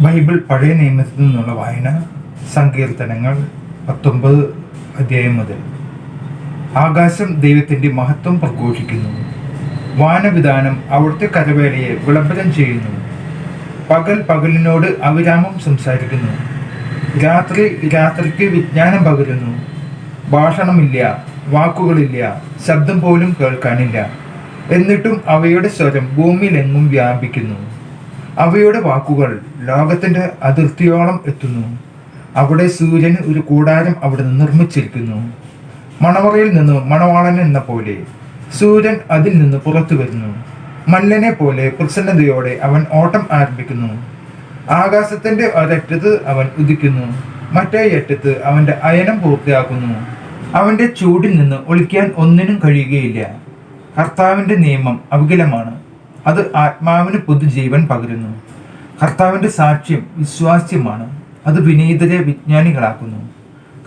Bible പഴയ നിയമത്തിൽ നിന്നുള്ള വായന സങ്കീർത്തനങ്ങൾ പത്തൊമ്പത് അധ്യായം മുതൽ. ആകാശം ദൈവത്തിന്റെ മഹത്വം പ്രഘോഷിക്കുന്നു. വാനവിധാനം അവിടുത്തെ കരവേലയെ വിളംബരം ചെയ്യുന്നു. പകൽ പകലിനോട് അവിരാമം സംസാരിക്കുന്നു. രാത്രി രാത്രിക്ക് വിജ്ഞാനം പകരുന്നു. ഭാഷണമില്ല വാക്കുകളില്ല ശബ്ദം പോലും കേൾക്കാനില്ല. എന്നിട്ടും അവയുടെ സ്വരം ഭൂമിയിലെങ്ങും വ്യാപിക്കുന്നു. അവയുടെ വാക്കുകൾ ലോകത്തിന്റെ അതിർത്തിയോളം എത്തുന്നു. അവിടെ സൂര്യന് ഒരു കൂടാരം അവിടുന്ന് നിർമ്മിച്ചിരിക്കുന്നു. മണവറയിൽ നിന്ന് മണവാളൻ എന്ന പോലെ സൂര്യൻ അതിൽ നിന്ന് പുറത്തു വരുന്നു. മല്ലനെ പോലെ പ്രസന്നതയോടെ അവൻ ഓട്ടം ആരംഭിക്കുന്നു. ആകാശത്തിന്റെ ഒരറ്റത്ത് അവൻ ഉദിക്കുന്നു. മറ്റേ അറ്റത്ത് അവന്റെ അയനം പൂർത്തിയാക്കുന്നു. അവന്റെ ചൂടിൽ നിന്ന് ഒളിക്കാൻ ഒന്നിനും കഴിയുകയില്ല. കർത്താവിന്റെ നിയമം അവികലമാണ്. അത് ആത്മാവിന് പുതുജീവൻ പകരുന്നു. കർത്താവിന്റെ സാക്ഷ്യം വിശ്വാസ്യമാണ്. അത് വിനീതരെ വിജ്ഞാനികളാക്കുന്നു.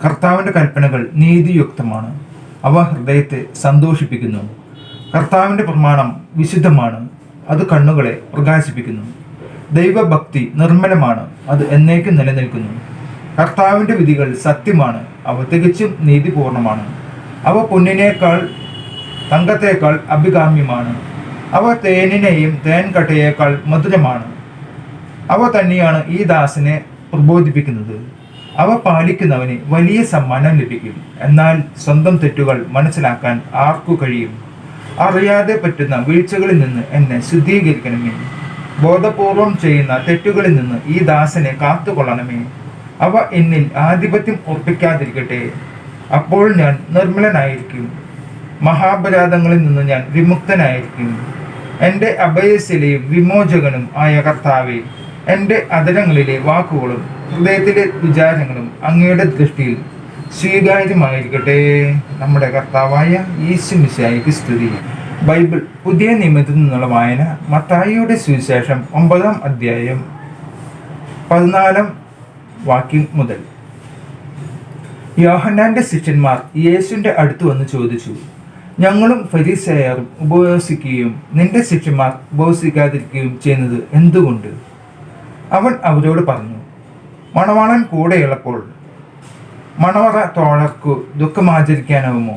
കർത്താവിന്റെ കൽപ്പനകൾ നീതിയുക്തമാണ്. അവ ഹൃദയത്തെ സന്തോഷിപ്പിക്കുന്നു. കർത്താവിന്റെ പ്രമാണം വിശുദ്ധമാണ്. അത് കണ്ണുകളെ പ്രകാശിപ്പിക്കുന്നു. ദൈവഭക്തി നിർമ്മലമാണ്. അത് എന്നേക്കും നിലനിൽക്കുന്നു. കർത്താവിന്റെ വിധികൾ സത്യമാണ്. അവ തികച്ചും നീതിപൂർണമാണ്. അവ പൊന്നിനേക്കാൾ തങ്കത്തേക്കാൾ അഭികാമ്യമാണ്. അവ തേനിനെയും തേൻകട്ടയേക്കാൾ മധുരമാണ്. അവ തന്നെയാണ് ഈ ദാസിനെ പ്രബോധിപ്പിക്കുന്നത്. അവ പാലിക്കുന്നവന് വലിയ സമ്മാനം ലഭിക്കും. എന്നാൽ സ്വന്തം തെറ്റുകൾ മനസ്സിലാക്കാൻ ആർക്കു കഴിയും? അറിയാതെ പറ്റുന്ന വീഴ്ചകളിൽ നിന്ന് എന്നെ ശുദ്ധീകരിക്കണമേ. ബോധപൂർവം ചെയ്യുന്ന തെറ്റുകളിൽ നിന്ന് ഈ ദാസനെ കാത്തുകൊള്ളണമേ. അവ എന്നിൽ ആധിപത്യം ഉറപ്പിക്കാതിരിക്കട്ടെ. അപ്പോൾ ഞാൻ നിർമ്മലനായിരിക്കും. മഹാപരാധങ്ങളിൽ നിന്ന് ഞാൻ വിമുക്തനായിരിക്കും. എന്റെ അഭയസിലെ വിമോചകനും ആയ കർത്താവെ എന്റെ അതരങ്ങളിലെ വാക്കുകളും ഹൃദയത്തിലെ വിചാരങ്ങളും അങ്ങയുടെ ദൃഷ്ടിയിൽ സ്വീകാര്യമായിരിക്കട്ടെ. നമ്മുടെ കർത്താവായ ഈശു മിശായിക്ക് സ്തുതി. ബൈബിൾ പുതിയ നിയമത്തിൽ നിന്നുള്ള വായന മത്തായിയുടെ സുവിശേഷം ഒമ്പതാം അധ്യായം പതിനാലാം വാക്യം മുതൽ. യോഹന്നാന്റെ ശിഷ്യന്മാർ യേശുവിന്റെ അടുത്ത് വന്ന് ചോദിച്ചു ഞങ്ങളും ഫരീസയറും ഉപവസിക്കുകയും നിന്റെ ശിഷ്യന്മാർ ഉപവസിക്കാതിരിക്കുകയും ചെയ്യുന്നത് എന്തുകൊണ്ട്? അവൻ അവരോട് പറഞ്ഞു മണവാളൻ കൂടെയുള്ളപ്പോൾ മണവറ തോഴർക്കു ദുഃഖമാചരിക്കാനാവുമോ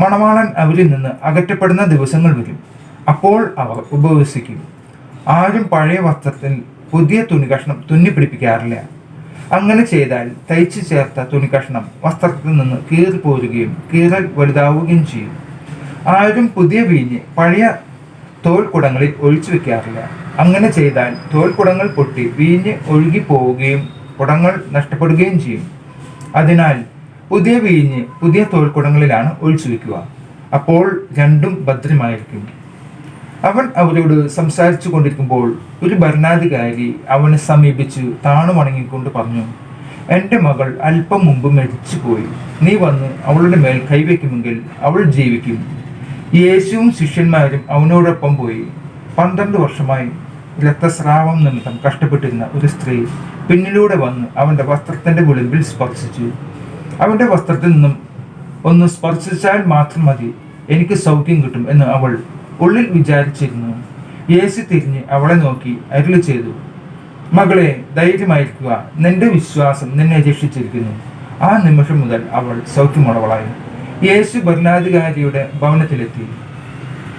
മണവാളൻ അവരിൽ നിന്ന് അകറ്റപ്പെടുന്ന ദിവസങ്ങൾ വരും. അപ്പോൾ അവർ ഉപവസിക്കും. ആരും പഴയ വസ്ത്രത്തിൽ പുതിയ തുണി കഷ്ണം തുന്നി പിടിപ്പിക്കാറില്ല അങ്ങനെ ചെയ്താൽ തയ്ച്ചു ചേർത്ത തുണി കഷ്ണം വസ്ത്രത്തിൽ നിന്ന് കീറിപ്പോരുകയും കീറൽ വലുതാവുകയും ചെയ്യും. ആരും പുതിയ വീഞ്ഞ് പഴയ തോൽക്കുടങ്ങളിൽ ഒഴിച്ചു വെക്കാറില്ല. അങ്ങനെ ചെയ്താൽ തോൽക്കുടങ്ങൾ പൊട്ടി വീഞ്ഞ് ഒഴുകി പോവുകയും കുടങ്ങൾ നഷ്ടപ്പെടുകയും ചെയ്യും. അതിനാൽ പുതിയ വീഞ്ഞ് പുതിയ തോൽക്കുടങ്ങളിലാണ് ഒഴിച്ചു വെക്കുക. അപ്പോൾ രണ്ടും ഭദ്രമായിരിക്കും. അവൻ അവരോട് സംസാരിച്ചു കൊണ്ടിരിക്കുമ്പോൾ ഒരു ഭരണാധികാരി അവനെ സമീപിച്ചു താണു വണങ്ങിക്കൊണ്ട് പറഞ്ഞു എന്റെ മകൾ അല്പം മുമ്പ് മരിച്ചുപോയി. നീ വന്ന് അവളുടെ മേൽ കൈവയ്ക്കുമെങ്കിൽ അവൾ ജീവിക്കും. യേശുവും ശിഷ്യന്മാരും അവനോടൊപ്പം പോയി. പന്ത്രണ്ട് വർഷമായി രക്തസ്രാവം നിമിത്തം കഷ്ടപ്പെട്ടിരുന്ന ഒരു സ്ത്രീ പിന്നിലൂടെ വന്ന് അവന്റെ വസ്ത്രത്തിന്റെ വിളിമ്പിൽ സ്പർശിച്ചു. അവന്റെ വസ്ത്രത്തിൽ നിന്നും ഒന്ന് സ്പർശിച്ചാൽ മാത്രം മതി എനിക്ക് സൗഖ്യം കിട്ടും എന്ന് അവൾ ഉള്ളിൽ വിചാരിച്ചിരുന്നു. യേശു തിരിഞ്ഞ് അവളെ നോക്കി അരുളി ചെയ്തു മകളെ ധൈര്യമായിരിക്കുക. നിന്റെ വിശ്വാസം നിന്നെ രക്ഷിച്ചിരിക്കുന്നു. ആ നിമിഷം മുതൽ അവൾ സൗഖ്യമുള്ളവളായി. യേശു ഭരണാധികാരിയുടെ ഭവനത്തിലെത്തി.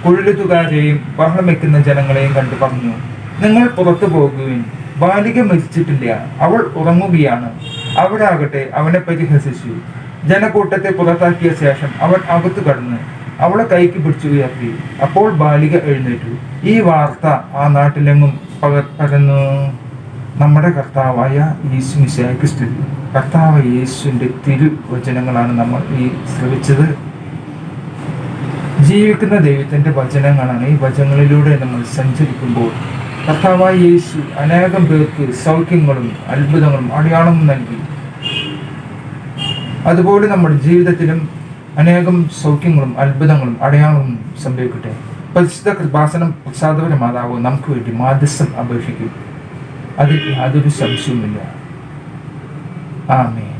കുഴലുതുകാരെയും ബഹളം വെക്കുന്ന ജനങ്ങളെയും കണ്ടു പറഞ്ഞു നിങ്ങൾ പുറത്തു പോകുകയും ബാലിക മരിച്ചിട്ടില്ല. അവൾ ഉറങ്ങുകയാണ്. അവരാകട്ടെ അവനെ പരിഹസിച്ചു. ജനക്കൂട്ടത്തെ പുറത്താക്കിയ ശേഷം അവൻ അകത്തു കടന്ന് അവളെ കൈക്ക് പിടിച്ചു ഉയർത്തി. അപ്പോൾ ബാലിക എഴുന്നേറ്റു. ഈ വാർത്ത ആ നാട്ടിലെങ്ങും പകർന്നു നമ്മുടെ കർത്താവായ യേശു മിശായ്ക്ക് കർത്താവ് യേശുവിന്റെ തിരുവചനങ്ങളാണ് നമ്മൾ ഈ ശ്രവിച്ചത്. ജീവിക്കുന്ന ദൈവത്തിന്റെ വചനങ്ങളാണ് ഈ വചനങ്ങളിലൂടെ നമ്മൾ സഞ്ചരിക്കുമ്പോൾ കർത്താവായ യേശു അനേകം പേർക്ക് സൗഖ്യങ്ങളും അത്ഭുതങ്ങളും അടയാളവും നൽകി. അതുപോലെ നമ്മുടെ ജീവിതത്തിലും അനേകം സൗഖ്യങ്ങളും അത്ഭുതങ്ങളും അടയാളവും സംഭവിക്കട്ടെ. പരിശുദ്ധ കൃപാസനം പ്രസാദപരമാതാവ് നമുക്ക് വേണ്ടി മാധ്യസ്ഥം അപേക്ഷിക്കും. അതിൽ യാതൊരു സംശയവുമില്ല. Amen.